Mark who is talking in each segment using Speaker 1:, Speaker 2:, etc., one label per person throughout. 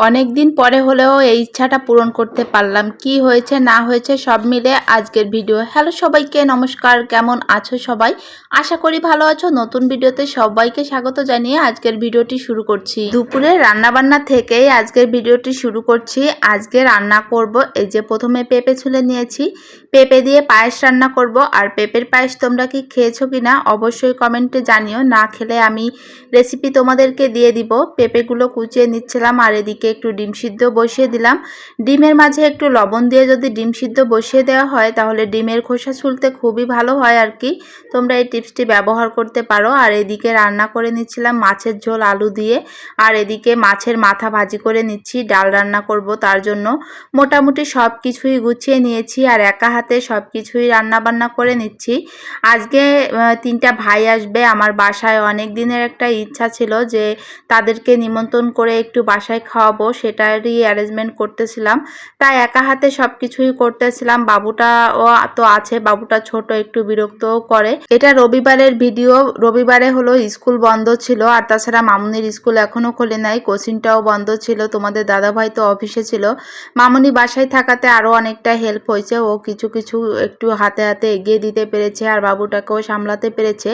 Speaker 1: অনেক দিন পরে হলেও এই ইচ্ছাটা পূরণ করতে পারলাম। কি হয়েছে, না হয়েছে সব মিলে আজকের ভিডিও হ্যালো সবাইকে, নমস্কার। কেমন আছো সবাই? আশা করি ভালো আছো। নতুন ভিডিওতে সবাইকে স্বাগত জানিয়ে আজকের ভিডিওটি শুরু করছি। দুপুরে রান্নাবান্না থেকেই আজকের ভিডিওটি শুরু করছি। আজকে রান্না করব। এই যে প্রথমে পেঁপে ছুলে নিয়েছি। পেঁপে দিয়ে পায়েস রান্না করব। আর পেঁপের পায়েস তোমরা কি খেয়েছো কি না অবশ্যই কমেন্টে জানিও। না খেলে আমি রেসিপি তোমাদেরকে দিয়ে দিব। পেঁপেগুলো কুচিয়ে নিচ্ছিলাম আর এদিকে একটু ডিম সিদ্ধ বসিয়ে দিলাম। ডিমের মাঝে একটু লবণ দিয়ে যদি ডিম সিদ্ধ বসিয়ে দেওয়া হয়, তাহলে ডিমের খোসা ছুলতে খুবই ভালো হয় আর কি। তোমরা এই টিপসটি ব্যবহার করতে পারো। আর এদিকে রান্না করে নিচ্ছিলাম মাছের ঝোল আলু দিয়ে। আর এদিকে মাছের মাথা ভাজি করে নিচ্ছি, ডাল রান্না করব তার জন্য। মোটামুটি সব কিছুই গুছিয়ে নিয়েছি আর একা হাতে সব কিছুই রান্না বান্না করে নিচ্ছি। আজকে তিনটা ভাই আসবে। আমার বাসায় অনেক দিনের একটা ইচ্ছা ছিল যে তাদেরকে নিমন্ত্রণ করে একটু বাসায় খাওয়াবো। সেটারই অ্যারেঞ্জমেন্ট করতেছিলাম। তাই একা হাতে সব কিছুই করতেছিলাম। বাবুটা ও তো আছে, বাবুটা ছোট, একটু বিরক্তও করে। এটা রবিবারের ভিডিও রবিবারে হলো স্কুল বন্ধ ছিল, আর তাছাড়া মামুনির স্কুল এখনও খোলে নাই কোচিংটাও বন্ধ ছিল, তোমাদের দাদাভাই তো অফিসে ছিল। মামুনি বাসায় থাকাতে আরও অনেকটা হেল্প হয়েছে, ও কিছু কিছু একটু হাতে হাতে এগিয়ে দিতে পেরেছে, আর বাবুটাকেও সামলাতে পেরেছে।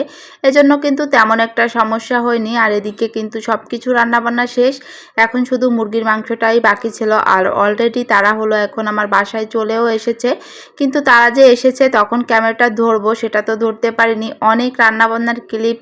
Speaker 1: এজন্য কিন্তু তেমন একটা সমস্যা হয়নি, আর এদিকে কিন্তু সব কিছু রান্নাবান্না শেষ। এখন শুধু মুরগির মাংসটাই বাকি ছিল। আর অলরেডি তারা হলো এখন আমার বাসায় চলেও এসেছে। কিন্তু তারা যে এসেছে, তখন ক্যামেরাটা ধরবো, সেটা তো ধরতে পারিনি। অনেক রান্নাবান্নার ক্লিপ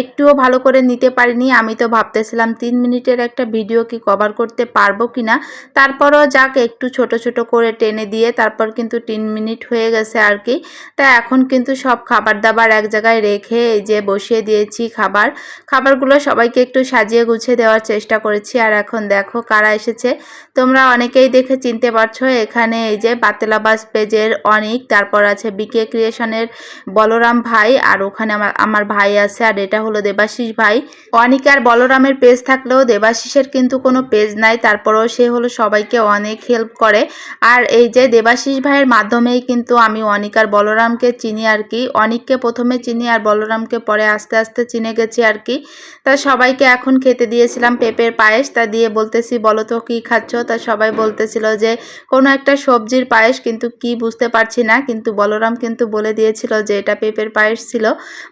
Speaker 1: একটুও ভালো করে নিতে পারিনি। আমি তো ভাবতেছিলাম তিন মিনিটের একটা ভিডিও কি কভার করতে পারব কি না তারপরও যাক, একটু ছোট ছোট করে টেনে দিয়ে তারপর কিন্তু তিন মিনিট হয়ে গেছে আর কি। তা এখন কিন্তু সব খাবার দাবার এক জায়গায় রেখে এই যে বসিয়ে দিয়েছি খাবার। খাবারগুলো সবাইকে একটু সাজিয়ে গুছিয়ে দেওয়ার চেষ্টা করেছি। আর এখন দেখো কারা এসেছে। তোমরা অনেকেই দেখে চিনতে পারছ, এখানে এই যে বাতেলাবাস পেজের অনেক, তারপর আছে বিকে ক্রিয়েশনের বলরাম ভাই, আর ওখানে আমার আমার ভাই আছে, আর এটা হলো দেবাশিস ভাই। অনিক আর বলরামের পেজ থাকলেও দেবাশিসের কিন্তু কোনো পেজ নাই, তারপরেও সে হলো সবাইকে অনেক হেল্প করে। আর এই যে দেবাশিস ভাইয়ের মাধ্যমেই কিন্তু আমি অনিক আর বলরামকে চিনি আর কি। অনিককে প্রথমে চিনি আর বলরামকে পরে আস্তে আস্তে চিনে গেছি আর কি। তা সবাইকে এখন খেতে দিয়েছিলাম পেঁপের পায়েস, তা দিয়ে বলতেছি বলো তো কী খাচ্ছ? তা সবাই বলতেছিল যে, কোনো একটা সবজির পায়েস, কিন্তু কি বুঝতে পারছি না। কিন্তু বলরাম কিন্তু বলে দিয়েছিল যে, এটা পেঁপের পায়েস ছিল।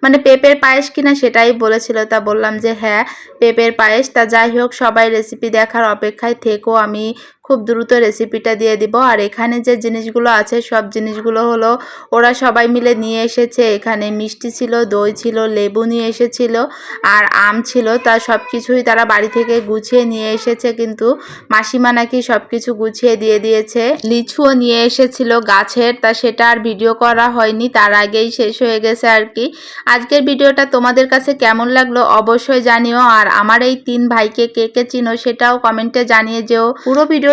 Speaker 1: মানে পেঁপের পায়েস কিনা সেটাই বলেছিল। তা বললাম যে হ্যাঁ পেঁপের পায়েস। তা যাই হোক, সবাই রেসিপি দেখার অপেক্ষায় থেকেও আমি খুব দ্রুত রেসিপিটা দিয়ে দিব। আর এখানে যে জিনিসগুলো আছে, সব জিনিসগুলো হলো, ওরা সবাই মিলে নিয়ে এসেছে। এখানে মিষ্টি ছিল, দই ছিল, লেবু নিয়ে এসেছিল, আর আম ছিল। তা সব কিছুই তারা বাড়ি থেকে গুছিয়ে নিয়ে এসেছে কিন্তু মাসিমা নাকি সব কিছু গুছিয়ে দিয়ে দিয়েছে। লিচুও নিয়ে এসেছিল গাছের, তা সেটা আর ভিডিও করা হয়নি, তার আগেই শেষ হয়ে গেছে আর কি। আজকের ভিডিওটা তোমাদের কাছে কেমন লাগল অবশ্যই জানিও, আর আমার এই তিন ভাইকে কে কে চিনো সেটাও কমেন্টে জানিয়ে যেও। পুরো ভিডিও